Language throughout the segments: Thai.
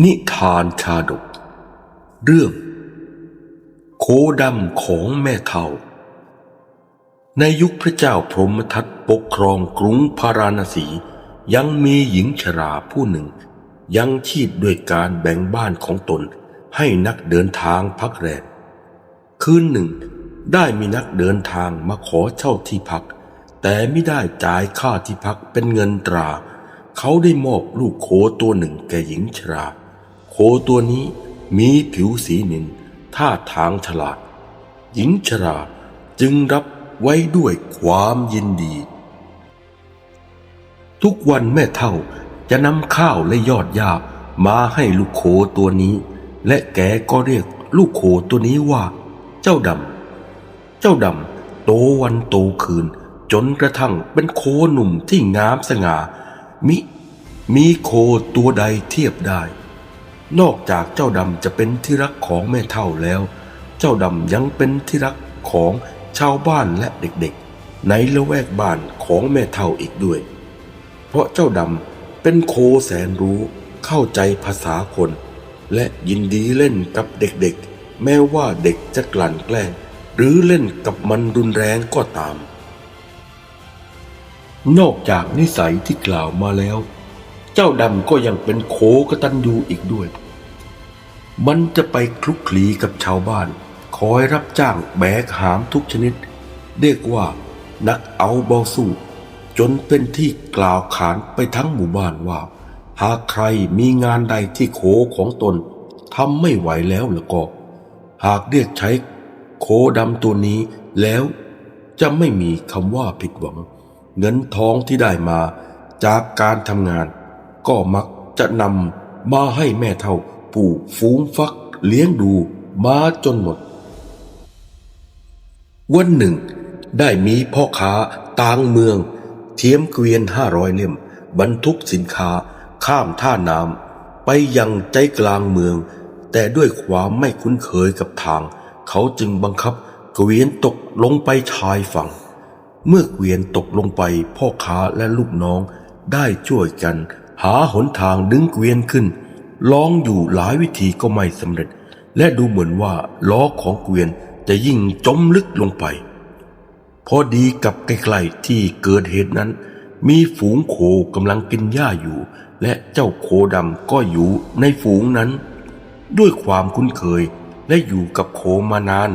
นิทานชาดก เรื่อง โคดำของแม่เทาในยุคพระเจ้าพรหมทัตปกครองกรุงพาราณสี ยังมีหญิงชราผู้หนึ่ง ยังชีพด้วยการแบ่งบ้านของตนให้นักเดินทางพักแรมคืนหนึ่ง ได้มีนักเดินทางมาขอเช่าที่พัก แต่ไม่ได้จ่ายค่าที่พักเป็นเงินตรา เขาได้มอบลูกโคตัวหนึ่งแก่หญิงชรา โคตัวนี้มีผิวสีนินท่าทางฉลาด หญิงชราจึงรับไว้ด้วยความยินดี ทุกวันแม่เท่าจะนำข้าวและยอดหญ้ามาให้ลูกโคตัวนี้ และแกก็เรียกลูกโคตัวนี้ว่า เจ้าดำเจ้าดำโตวันโตคืน จนกระทั่งเป็นโคหนุ่มที่งามสง่ามิมีโคตัวใดเทียบได้ นอกจากเจ้าดำจะเป็นที่รักของแม่เท่าแล้ว เจ้าดำยังเป็นที่รักของชาวบ้านและเด็กๆ ในละแวกบ้านของแม่เท่าอีกด้วย เพราะเจ้าดำเป็นโคแสนรู้เข้าใจภาษาคน และยินดีเล่นกับเด็กๆ แม้ว่าเด็กจะกลั่นแกล้ง หรือเล่นกับมันรุนแรงก็ตาม นอกจากนิสัยที่กล่าวมาแล้ว เจ้าดำก็ยังเป็นโคกตันยูอีกด้วย มันจะไปคลุกคลีกับชาวบ้าน คอยรับจ้างแบกหามทุกชนิด เรียกว่านักเอาเบาสู้ จนเป็นที่กล่าวขานไปทั้งหมู่บ้านว่า หากใครมีงานใดที่โคของตนทำไม่ไหวแล้วละก็ หากเรียกใช้โคดำตัวนี้แล้วจะไม่มีคำว่าผิดหวัง เงินทองที่ได้มาจากการทำงาน ก็มักจะนำมาให้แม่เท่า ปู่ฟูงฟัก เลี้ยงดูมาจนหมด วันหนึ่ง ได้มีพ่อค้าต่างเมือง เทียมเกวียนห้าร้อยเล่ม บรรทุกสินค้าข้ามท่าน้ำไปยังใจกลางเมือง แต่ด้วยความไม่คุ้นเคยกับทาง เขาจึงบังคับเกวียนตกลงไปชายฝั่ง เมื่อเกวียนตกลงไปพ่อค้าและลูกน้องได้ช่วยกัน หาหนทางดึงเกวียนขึ้น ลองอยู่หลายวิธีก็ไม่สำเร็จ และดูเหมือนว่าล้อของเกวียนจะยิ่งจมลึกลงไป พอดีกับใกล้ๆที่เกิดเหตุนั้น มีฝูงโคกำลังกินหญ้าอยู่ และเจ้าโคดำก็อยู่ในฝูงนั้น ด้วยความคุ้นเคยและอยู่กับโคมานาน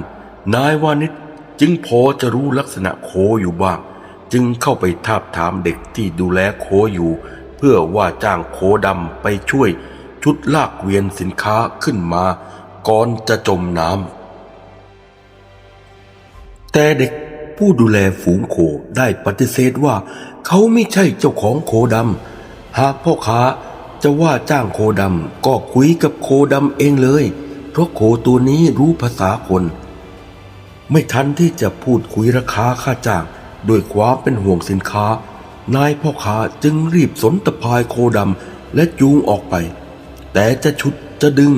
นายวานิชจึงพอจะรู้ลักษณะโคอยู่บ้าง จึงเข้าไปทาบถามเด็กที่ดูแลโคอยู่ เพื่อว่าจ้างโคดำไปช่วย ชุดลากเวียนสินค้าขึ้นมาก่อนจะจมน้ำแต่เด็กผู้ดูแลฝูงโคได้ปฏิเสธว่า เขาไม่ใช่เจ้าของโคดำหากพ่อค้าจะว่าจ้างโคดำก็คุยกับโคดำเองเลย เพราะโคตัวนี้รู้ภาษาคน ไม่ทันที่จะพูดคุยราคาค่าจ้างด้วยความเป็นห่วงสินค้า นายพ่อค้าจึงรีบสนตะพายโคดำและจูงออกไป แต่จะชุดจะดึง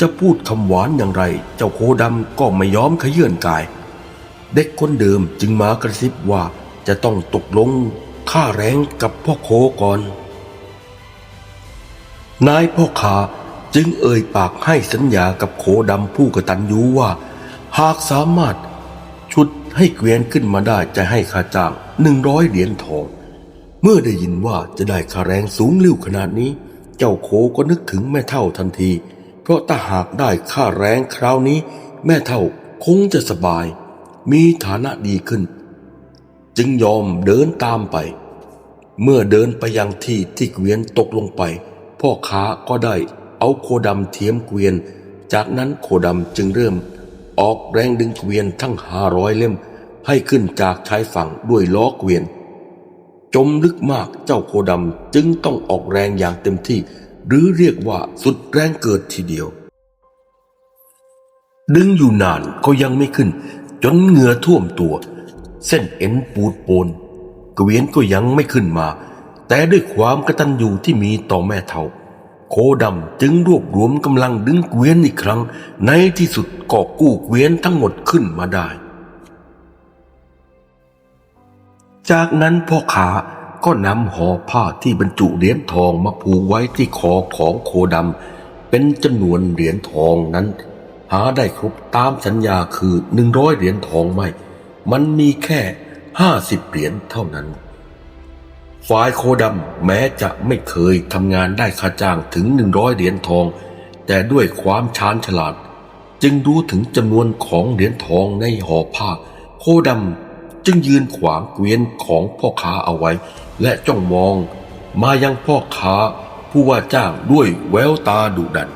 จะพูดคำหวานอย่างไร เจ้าโคดำก็ไม่ยอมขยื่นกาย เด็กคนเดิมจึงมากระซิบว่าจะต้องตกลงค่าแรงกับพ่อโคก่อน นายพ่อค้าจึงเอ่ยปากให้สัญญากับโคดำผู้กระตัญญูว่า หากสามารถชุดให้เกวียนขึ้นมาได้จะให้ค่าจ้างหนึ่งร้อยเหรียญทอง เมื่อได้ยินว่าจะได้ค่าแรงสูงลิ่วขนาดนี้ เจ้าโคก็นึกถึงแม่เท่าทันที เพราะถ้าหากได้ค่าแรงคราวนี้ แม่เท่าคงจะสบาย มีฐานะดีขึ้น จึงยอมเดินตามไป เมื่อเดินไปยังที่ที่เกวียนตกลงไป พ่อค้าก็ได้เอาโคดำเทียมเกวียน จากนั้นโคดำจึงเริ่ม ออกแรงดึงเกวียนทั้งห้าร้อยเล่มให้ขึ้นจากชายฝั่งด้วยล้อเกวียน จมลึกมากเจ้าโคดำจึงต้องออกแรงอย่างเต็มที่ หรือเรียกว่าสุดแรงเกิดทีเดียว ดึงอยู่นานก็ยังไม่ขึ้น จนเหงื่อท่วมตัว เส้นเอ็นปูดโปนเกวียนก็ยังไม่ขึ้นมา แต่ด้วยความกระตัญญูที่มีต่อแม่เทาโคดำจึงรวบรวมกำลังดึงเกวียนอีกครั้ง ในที่สุดก็กู้เกวียนทั้งหมดขึ้นมาได้ จากนั้นพ่อขาก็นำห่อผ้าที่บรรจุเหรียญทองมาผูกไว้ที่คอของโคดำเป็นจำนวนเหรียญทองนั้น หาได้ครบตามสัญญาคือหนึ่งร้อยเหรียญทองไม่ มันมีแค่ห้าสิบเหรียญเท่านั้น ฝ่ายโคดำแม้จะไม่เคยทำงานได้ค่าจ้างถึงหนึ่งร้อยเหรียญทอง แต่ด้วยความชาญฉลาด จึงรู้ถึงจำนวนของเหรียญทองในห่อผ้า โคดำ จึงยืนขวางเกวียนของพ่อค้าเอาไว้ และจ้องมอง มายังพ่อค้าผู้ว่าจ้างด้วยแววตาดุดัน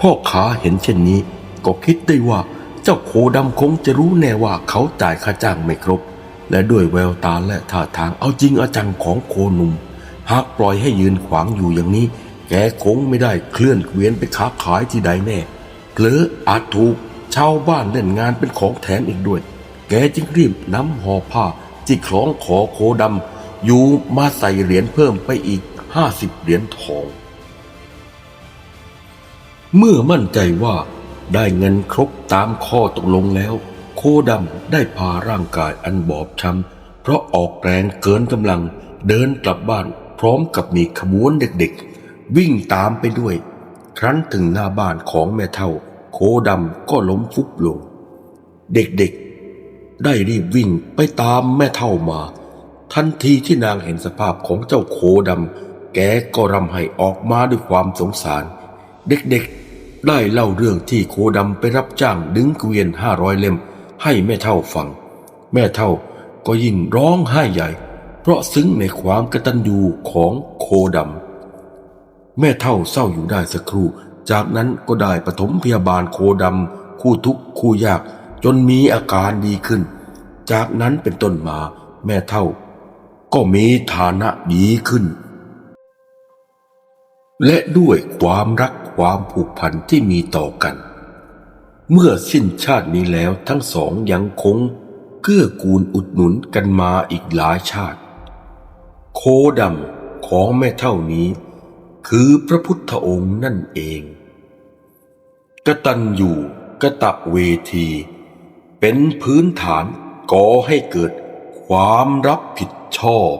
พ่อค้าเห็นเช่นนี้ ก็คิดได้ว่าเจ้าโคดำคงจะรู้แน่ว่าเขาจ่ายค่าจ้างไม่ครบ และด้วยแววตาและท่าทางเอาจริงอาจังของโคหนุ่ม หากปล่อยให้ยืนขวางอยู่อย่างนี้ แกคงไม่ได้เคลื่อนเกวียนไปค้าขายที่ใดแน่เผลออาจถูกชาวบ้านเล่นงานเป็นของแถมอีกด้วย แกจึงรีบนำห่อผ้าที่คล้องคอโคดำอยู่มาใส่เหรียญเพิ่มไปอีกห้าสิบเหรียญทอง เมื่อมั่นใจว่าได้เงินครบตามข้อตกลงแล้ว โคดำได้พาร่างกายอันบอบช้ำเพราะออกแรงเกินกำลังเดินกลับบ้านพร้อมกับมีขบวนเด็กๆ วิ่งตามไปด้วย ครั้นถึงหน้าบ้านของแม่เท่า โคดำก็ล้มฟุบลง เด็กๆ ได้รีบวิ่งไปตามแม่เท่ามา ทันทีที่นางเห็นสภาพของเจ้าโคดำแกก็รำไห้ออกมาด้วยความสงสาร เด็กๆ ได้เล่าเรื่องที่โคดำไปรับจ้างดึงเกวียนห้าร้อยเล่ม ให้แม่เท่าฟัง แม่เท่าก็ยิ่งร้องไห้ใหญ่ เพราะซึ้งในความกตัญญูของโคดำแม่เท่าเศร้าอยู่ได้สักครู่ จากนั้นก็ได้ปฐมพยาบาลโคดำคู่ทุกข์คู่ยาก จนมีอาการดีขึ้น จากนั้นเป็นต้นมาแม่เท่า ก็มีฐานะดีขึ้น และด้วยความรักความผูกพันที่มีต่อกัน เมื่อสิ้นชาตินี้แล้วทั้งสองยังคงเกื้อกูลอุดหนุนกันมาอีกหลายชาติ โคดำของแม่เท่านี้ คือพระพุทธองค์นั่นเองกตัญญูกะตะเวที เป็นพื้นฐานก่อให้เกิดความรับผิดชอบ